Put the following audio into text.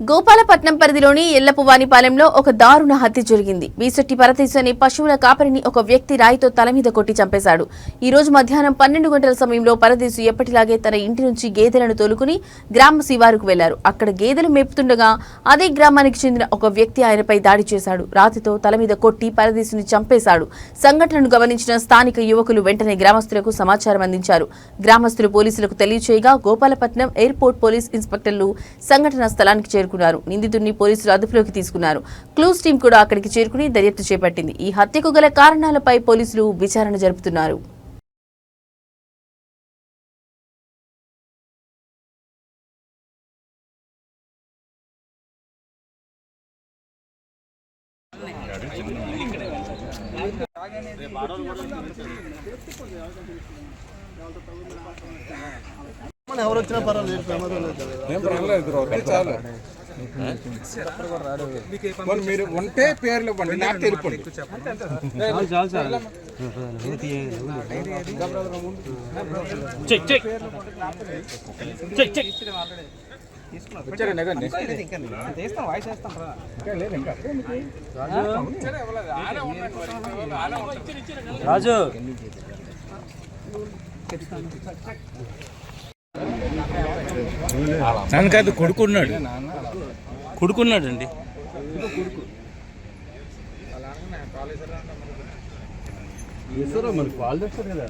గోపాలపట్నం పరిధిలోని ఎల్లపువానిపాలెంలో ఒక దారుణ హత్య జరిగింది. వీసెట్టి పరతీశ్ అనే పశువుల కాపరిని ఒక వ్యక్తి రాయితో తల మీద కొట్టి చంపేశాడు. ఈ రోజు మధ్యాహ్నం పన్నెండు గంటల సమయంలో పరదేశు ఎప్పటిలాగే తన ఇంటి నుంచి గేదెలను తోలుకుని గ్రామ శివారుకు వెళ్ళారు అక్కడ గేదెలు మేపుతుండగా అదే గ్రామానికి చెందిన ఒక వ్యక్తి ఆయనపై దాడి చేశాడు. రాతితో తల మీద కొట్టి పరదేశుని చంపేశాడు. సంఘటనను గమనించిన స్థానిక యువకులు వెంటనే గ్రామస్తులకు సమాచారం అందించారు. గ్రామస్తులు పోలీసులకు తెలియచేయగా గోపాలపట్నం ఎయిర్పోర్ట్ పోలీస్ ఇన్స్పెక్టర్లు సంఘటనా స్థలానికి చేరుకున్నారు. నిందితుడిని పోలీసులు అదుపులోకి తీసుకున్నారు. క్లూస్ టీం కూడా అక్కడికి చేరుకుని దర్యాప్తు చేపట్టింది. ఈ హత్యకు గల కారణాలపై పోలీసులు విచారణ జరుపుతున్నారు. ఎవరు వచ్చినా పర్వాలేదు ప్రమాదం లేదు. చాలు. మీరు ఉంటే పేర్లు ఇవ్వండి నాకు తెలుపండి. రాజు. నన్ను కాదు కొడుకున్నాడు. కొడుకున్నాడు అండి మనకి వాళ్ళు తెస్తారు కదా.